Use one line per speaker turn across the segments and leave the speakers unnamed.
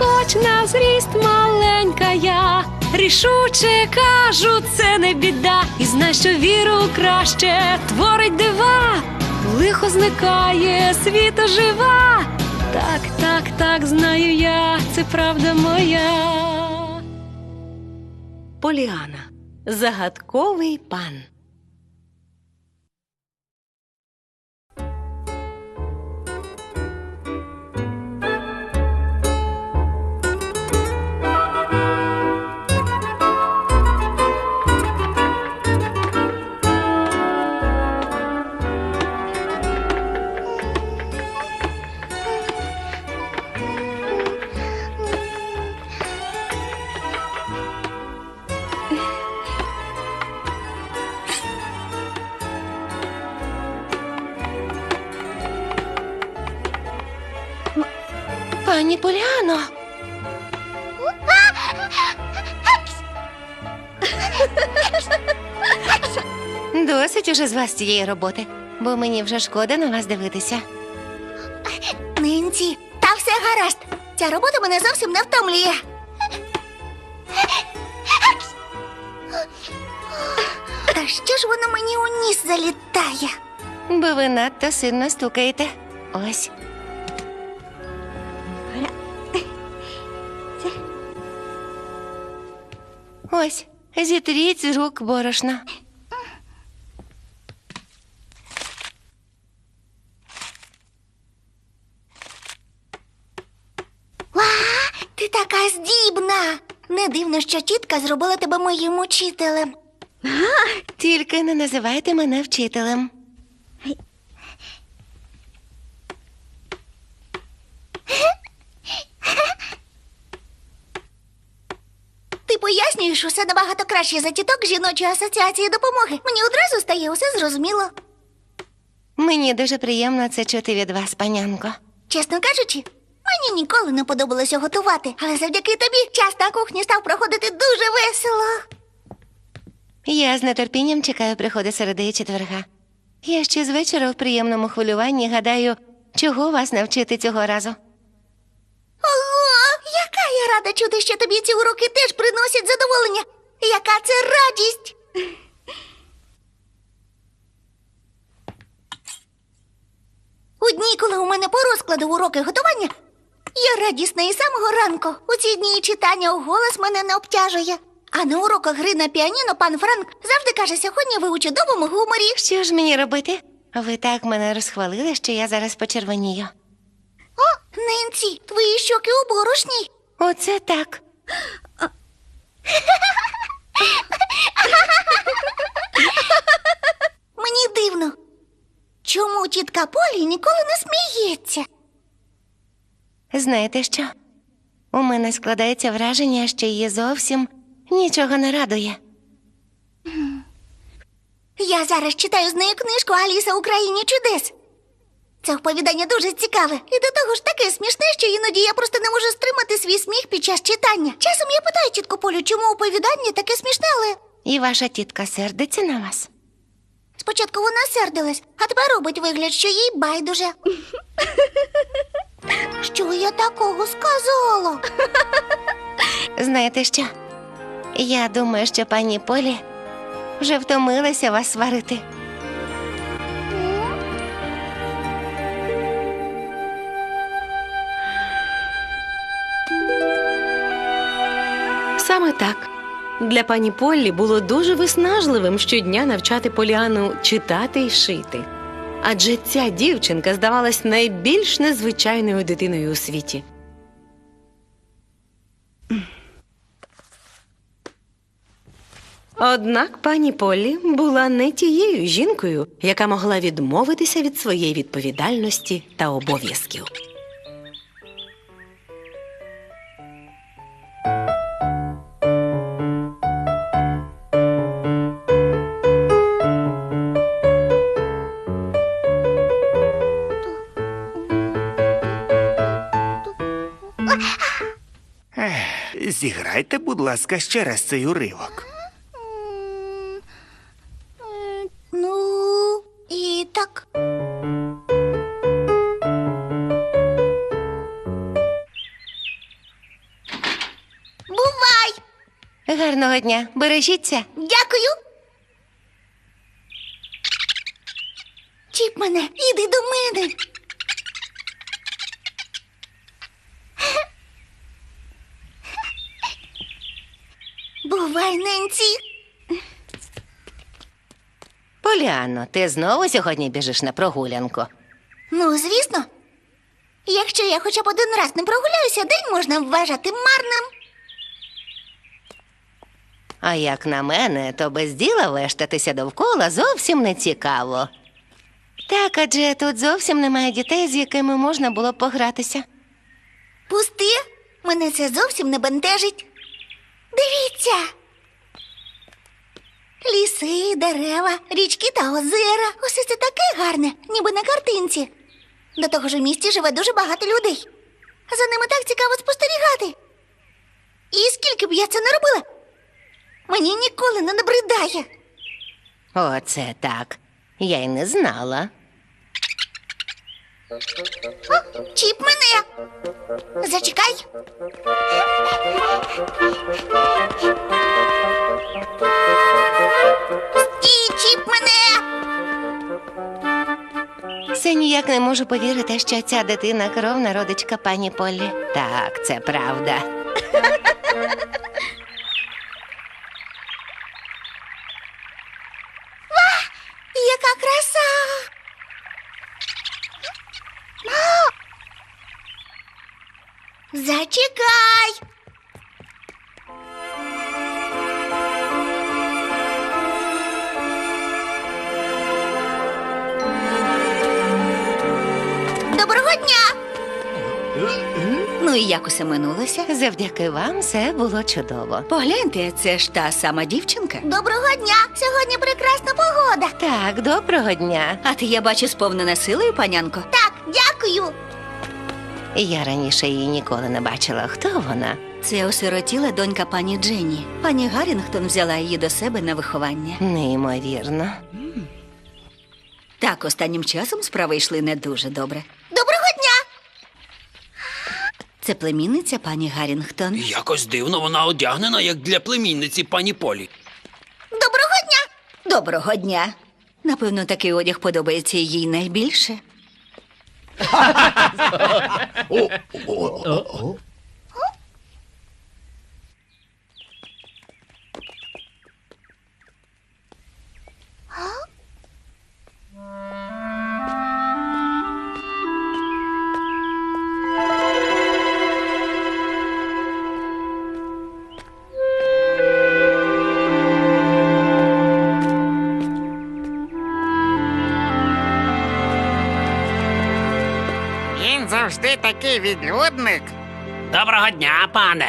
хоч на зріст маленька я. Рішуче кажу, це не біда, і знай, що віру краще творить дива, лихо зникає, світ ожива. Так, так, так, знаю я, це правда моя.
Поліана. Загадковий пан. Досить з вас цієї роботи, бо мені вже шкода на вас дивитися.
Нинці, та все гаразд. Ця робота мене зовсім не втомлює. Та що ж воно мені у ніс залітає?
Бо ви надто сильно стукаєте. Ось. Ось, зітріть з рук борошна.
Ва, ти така здібна. Не дивно, що тітка зробила тебе моїм учителем.
Тільки не називайте мене вчителем.
Ти пояснюєш усе набагато краще за тіток жіночої асоціації допомоги. Мені одразу стає усе зрозуміло.
Мені дуже приємно це чути від вас, панянко.
Чесно кажучи, мені ніколи не подобалося готувати, але завдяки тобі час на кухні став проходити дуже весело.
Я з нетерпінням чекаю приходу середи і четверга. Я ще з вечора в приємному хвилюванні гадаю, чого вас навчити цього разу.
Ого, яка я рада чути, що тобі ці уроки теж приносять задоволення. Яка це радість! У дні, коли у мене по розкладу уроки готування, я радісна і самого ранку. У ці дні і читання у голос мене не обтяжує. А на уроках гри на піаніно пан Франк завжди каже, сьогодні ви у чудовому гуморі.
Що ж мені робити? Ви так мене розхвалили, що я зараз почервонію.
О, Ненці, твої щоки у борошні.
Оце так.
Мені дивно. Чому тітка Полі ніколи не сміється?
Знаєте що? У мене складається враження, що її зовсім нічого не радує.
Я зараз читаю з нею книжку Аліса у країні чудес. Це оповідання дуже цікаве і до того ж таке смішне, що іноді я просто не можу стримати свій сміх під час читання. Часом я питаю тітку Полю, чому оповідання таке смішне, але
І ваша тітка сердиться на вас.
спочатку вона сердилась, а тепер робить вигляд, що їй байдуже. Що я такого сказала?
Знаєте що? Я думаю, що пані Полі вже втомилася вас сварити.
Саме так.
Для пані Поллі було дуже виснажливим щодня навчати Поліану читати й шити. Адже ця дівчинка здавалась найбільш незвичайною дитиною у світі. Однак пані Полі була не тією жінкою, яка могла відмовитися від своєї відповідальності та обов'язків.
Зіграйте, будь ласка, ще раз цей уривок.
Ну, і так. Бувай!
Гарного дня. Бережіться.
Дякую. Чіп мене. Бувай, Ненці.
Поліано, ти знову сьогодні біжиш на прогулянку.
Ну, звісно. Якщо я хоча б один раз не прогуляюся, день можна вважати марним.
А як на мене, то без діла вештатися довкола зовсім не цікаво. Так, адже тут зовсім немає дітей, з якими можна було б погратися.
Пусти, мене це зовсім не бентежить. Дивіться. Ліси, дерева, річки та озера. Усе це таке гарне, ніби на картинці. До того ж у місті живе дуже багато людей. За ними так цікаво спостерігати. І скільки б я це не робила, мені ніколи не набридає.
Оце так. Я й не знала.
О, чіп мене. Зачекай. Стій, чіп мене.
Все ніяк не можу повірити, що ця дитина кровна родичка пані Поллі. Так, це правда.
Яка краса. Зачекай. Доброго дня.
Ну і як усе минулося?
Завдяки вам все було чудово.
Погляньте, це ж та сама дівчинка.
Доброго дня. Сьогодні прекрасна погода.
Так, доброго дня.
А ти, я бачу, сповнена силою, панянко.
Так, дякую.
Я раніше її ніколи не бачила. Хто вона?
Це осиротіла донька пані Дженні. Пані Гаррінгтон взяла її до себе на виховання.
Неймовірно.
Так, останнім часом справи йшли не дуже добре.
Доброго дня.
Це племінниця пані Гаррінгтон.
Якось дивно вона одягнена, як для племінниці пані Полі.
Доброго дня.
Доброго дня. Напевно, такий одяг подобається їй найбільше.
Він такий відлюдник.
Доброго дня, пане.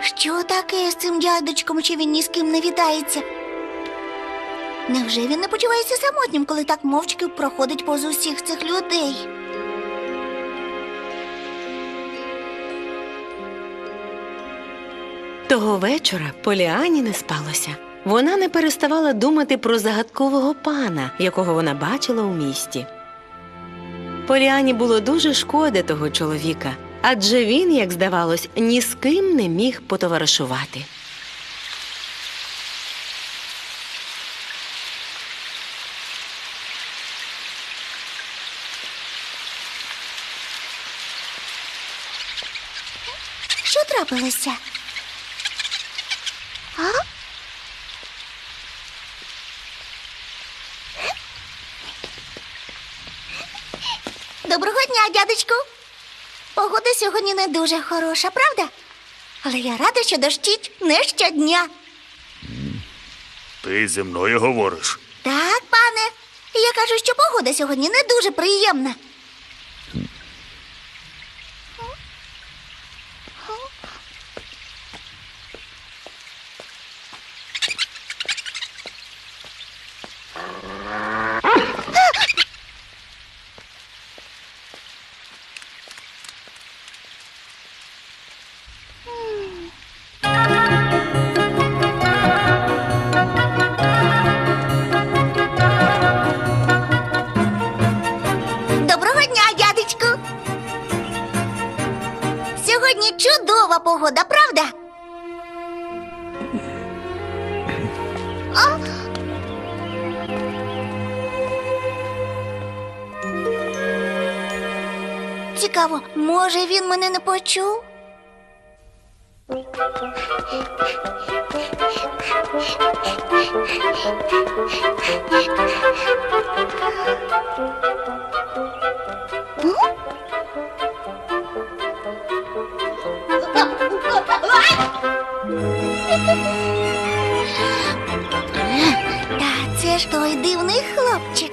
Що таке з цим дядечком, чи він ні з ким не вітається? Невже він не почувається самотнім, коли так мовчки проходить повз усіх цих людей?
Того вечора Поліані не спалося. Вона не переставала думати про загадкового пана, якого вона бачила у місті. Поліані було дуже шкода того чоловіка, адже він, як здавалось, ні з ким не міг потоваришувати.
Що трапилося? Доброго дня, дядечку. Погода сьогодні не дуже хороша, правда? Але я рада, що дощить не щодня.
Ти зі мною говориш.
Так, пане. Я кажу, що погода сьогодні не дуже приємна. Погода, правда? А? Цікаво, може він мене не почув? Та це ж той дивний хлопчик.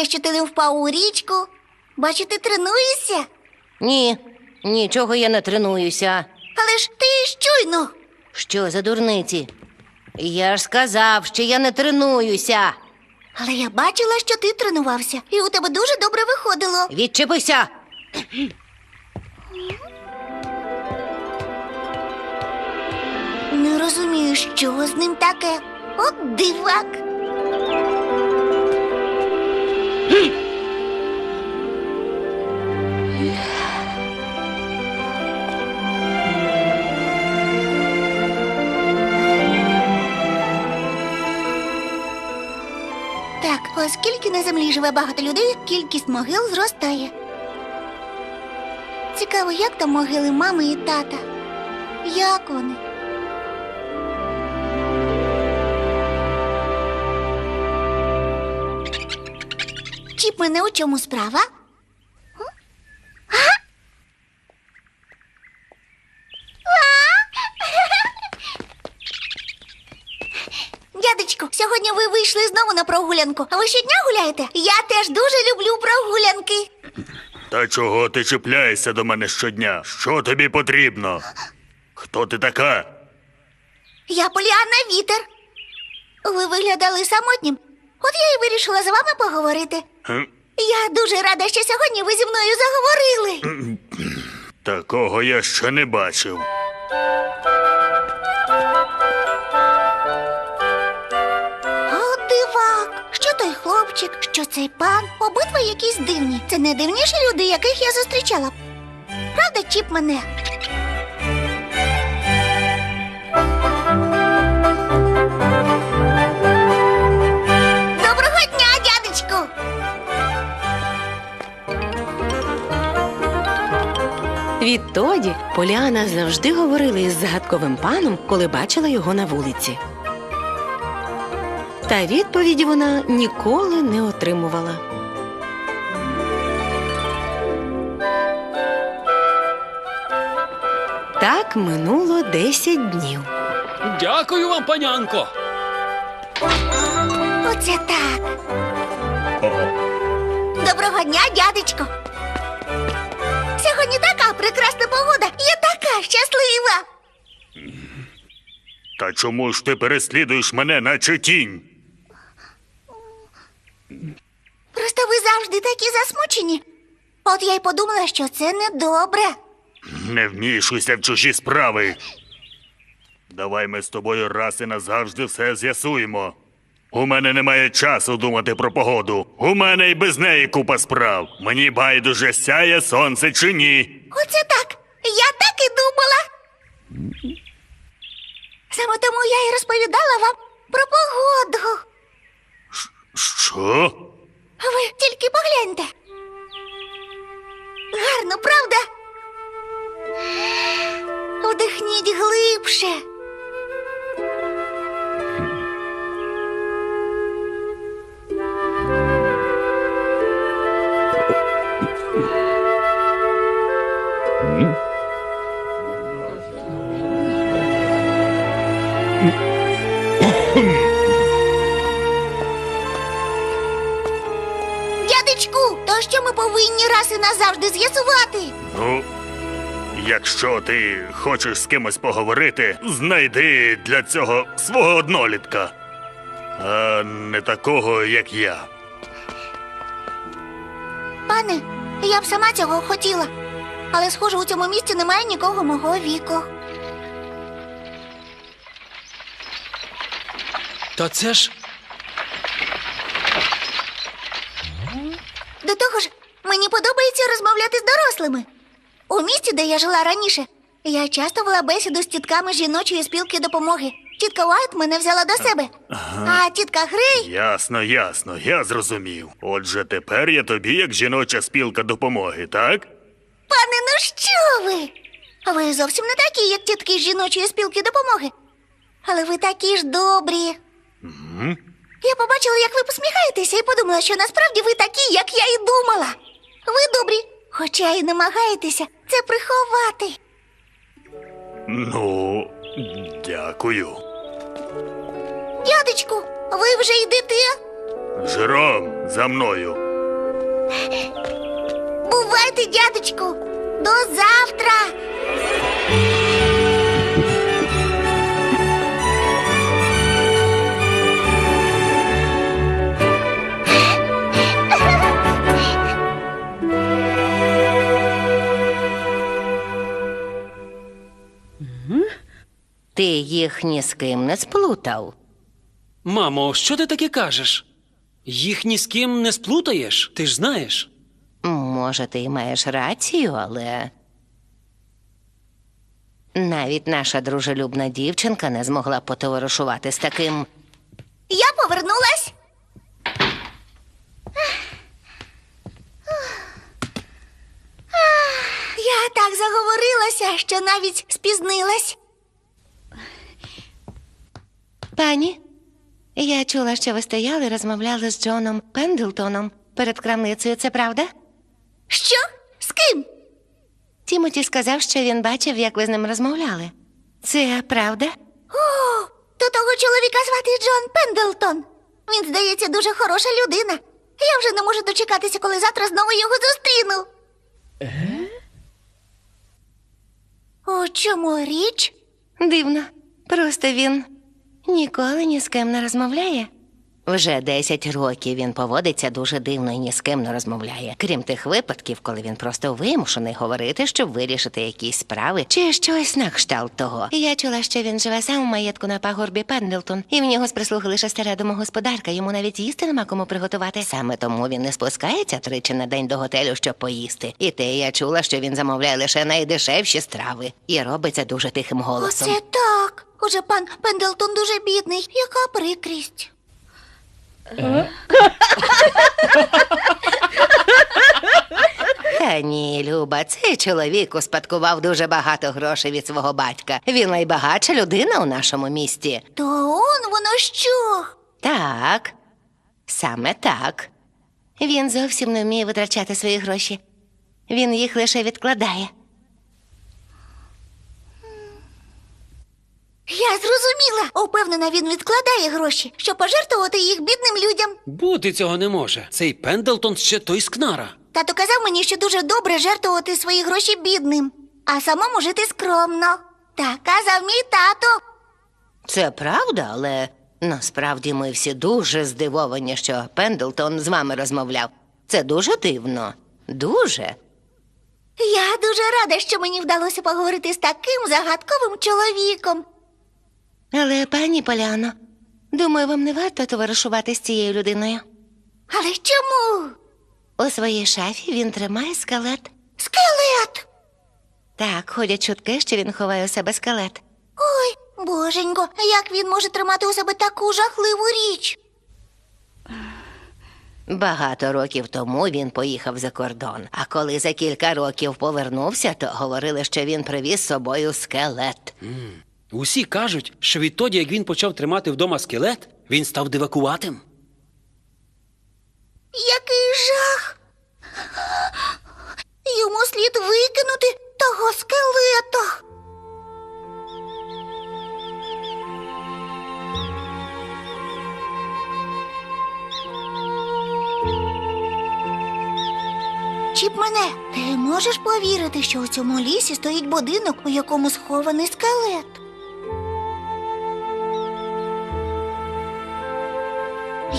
Щастя, що ти не впав у річку. Бачу, ти тренуєшся,
Ні, нічого я не тренуюся.
але ж ти щойно.
Що за дурниці? Я ж сказав, що я не тренуюся.
Але я бачила, що ти тренувався, і у тебе дуже добре виходило.
Відчепися.
Не розумію, що з ним таке. От дивак. Так, оскільки на землі живе багато людей, кількість могил зростає. Цікаво, як там могили мами і тата? Як вони? Чіп мене у чому справа? Дядечку, сьогодні ви вийшли знову на прогулянку. А ви щодня гуляєте? Я теж дуже люблю прогулянки.
Та чого ти чіпляєшся до мене щодня? Що тобі потрібно? Хто ти така?
Я Поліанна Вітер. Ви виглядали самотнім. От я і вирішила з вами поговорити. Я дуже рада, що сьогодні ви зі мною заговорили.
Такого я ще не бачив.
О, дивак! Що той хлопчик, що цей пан? Обидва якісь дивні. Це не дивніші люди, яких я зустрічала. Правда, чіп мене?
Відтоді Поліана завжди говорила із загадковим паном, коли бачила його на вулиці. Та відповіді вона ніколи не отримувала. Так минуло 10 днів.
Дякую вам, панянко.
Оце так. Доброго дня, дядечко. Сьогодні така прекрасна погода. Я така щаслива.
Та чому ж ти переслідуєш мене, наче тінь?
Просто ви завжди такі засмучені. От я й подумала, що це недобре.
Не вмішуйся в чужі справи. Давай ми з тобою раз і назавжди все з'ясуємо. У мене немає часу думати про погоду. У мене й без неї купа справ. Мені байдуже сяє сонце чи ні.
Оце так. Я так і думала. Саме тому я і розповідала вам про погоду.
Що?
Ви тільки погляньте. Гарно, правда? Вдихніть глибше.
Якщо ти хочеш з кимось поговорити, знайди для цього свого однолітка, а не такого, як я.
Пане, я б сама цього хотіла. Але, схоже, у цьому місті немає нікого мого віку.
Та це ж.
До того ж, мені подобається розмовляти з дорослими. У місті, де я жила раніше, я часто вела бесіду з тітками жіночої спілки допомоги. Тітка Уайт мене взяла до себе. А тітка Грей,
Ясно, ясно, я зрозумів. Отже, тепер я тобі як жіноча спілка допомоги, так?
пане, ну що ви? Ви зовсім не такі, як тітки з жіночої спілки допомоги. Але ви такі ж добрі. Я побачила, як ви посміхаєтеся, і подумала, що насправді ви такі, як я і думала. Ви добрі, хоча і намагаєтеся це приховати.
Ну, дякую.
Дядечку, ви вже йдете?
Жером, за мною.
Бувайте, дядечку. До завтра.
Ти їх ні з ким не сплутав.
Мамо, що ти таке кажеш? Їх ні з ким не сплутаєш, ти ж знаєш.
Може, ти й маєш рацію, але. Навіть наша дружелюбна дівчинка не змогла потоваришувати з таким.
Я повернулась. Я так заговорилася, що навіть спізнилась.
Пані, я чула, що ви стояли і розмовляли з Джоном Пендлтоном перед крамницею. Це правда?
Що? З ким?
Тімоті сказав, що він бачив, як ви з ним розмовляли. Це правда?
О, то того чоловіка звати Джон Пендлтон. Він, здається, дуже хороша людина. Я вже не можу дочекатися, коли завтра знову його зустріну. У чому річ?
Дивно. Просто він ніколи ні з ким не розмовляє. Вже 10 років він поводиться дуже дивно і ні з ким не розмовляє, крім тих випадків, коли він просто вимушений говорити, щоб вирішити якісь справи чи щось на кшталт того. Я чула, що він живе сам у маєтку на пагорбі Пендлтон, і в нього з прислуги лише стара домогосподарка. Йому навіть їсти нема кому приготувати. Саме тому він не спускається тричі на день до готелю, щоб поїсти. І те я чула, що він замовляє лише найдешевші страви і робиться дуже тихим голосом.
Оце так. Уже пан Пендлтон дуже бідний. Яка прикрість.
Та ні, Люба, цей чоловік успадкував дуже багато грошей від свого батька. Він найбагатша людина у нашому місті.
То он воно що?
Так, саме так. Він зовсім не вміє витрачати свої гроші. Він їх лише відкладає.
Я зрозуміла. Упевнена, він відкладає гроші, щоб пожертвувати їх бідним людям.
Бути цього не може. Цей Пендлтон ще той скнара.
Тато казав мені, що дуже добре жертвувати свої гроші бідним, а самому жити скромно. Так казав мій тато.
Це правда, але Насправді ми всі дуже здивовані, що Пендлтон з вами розмовляв. Це дуже дивно. Дуже.
Я дуже рада, що мені вдалося поговорити з таким загадковим чоловіком.
Але, пані Поляно, думаю, вам не варто товаришувати з цією людиною.
Але чому?
У своїй шафі він тримає скелет.
Скелет.
Так, ходять чутки, що він ховає у себе скелет.
Ой, боженько, як він може тримати у себе таку жахливу річ?
Багато років тому він поїхав за кордон. А коли за кілька років повернувся, то говорили, що він привіз з собою скелет.
Усі кажуть, що відтоді, як він почав тримати вдома скелет, він став дивакуватим.
Який жах. Йому слід викинути того скелета. Чіп мене, ти можеш повірити, що у цьому лісі стоїть будинок, у якому схований скелет?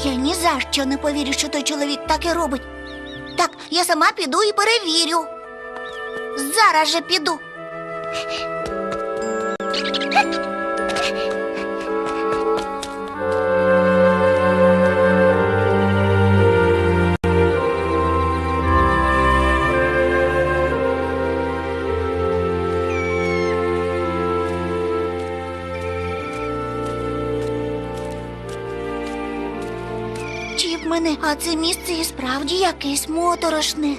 Я ні за що не повірю, що той чоловік так і робить. Так, я сама піду і перевірю. Зараз же піду. Мене, а це місце і справді якесь моторошне.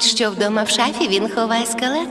Кажуть, що вдома в шафі він ховає скелет.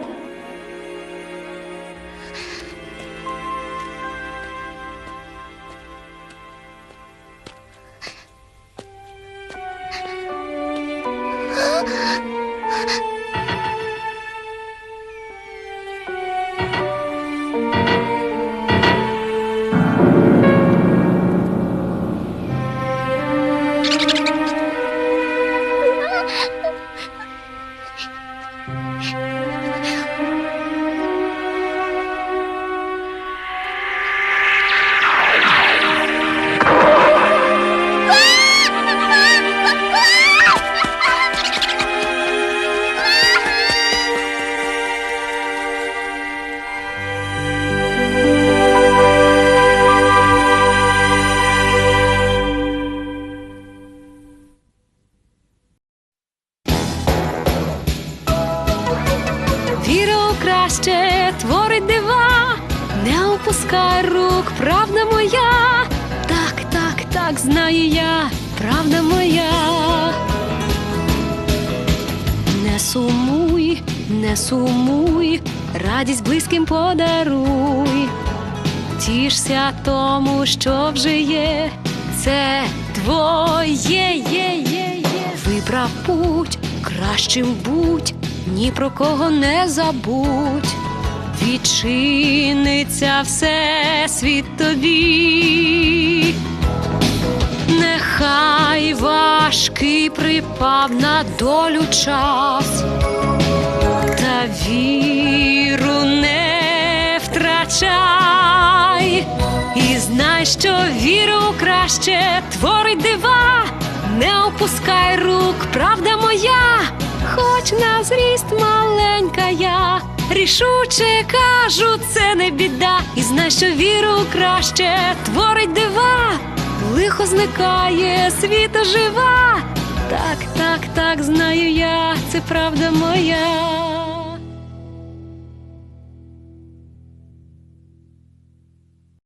Сумуй, радість близьким подаруй. Тішся тому, що вже є, це твоє є, є, є. Вибрав путь, кращим будь, ні про кого не забудь. Відчиниться все світ тобі. Нехай важкий припав на долю час, віру не втрачай, і знай, що віру краще творить дива, не опускай рук, правда моя, хоч на зріст маленька я. Рішуче кажу, це не біда, і знай, що віру краще творить дива, лихо зникає, світ ожива. Так, так, так, знаю я, це правда моя.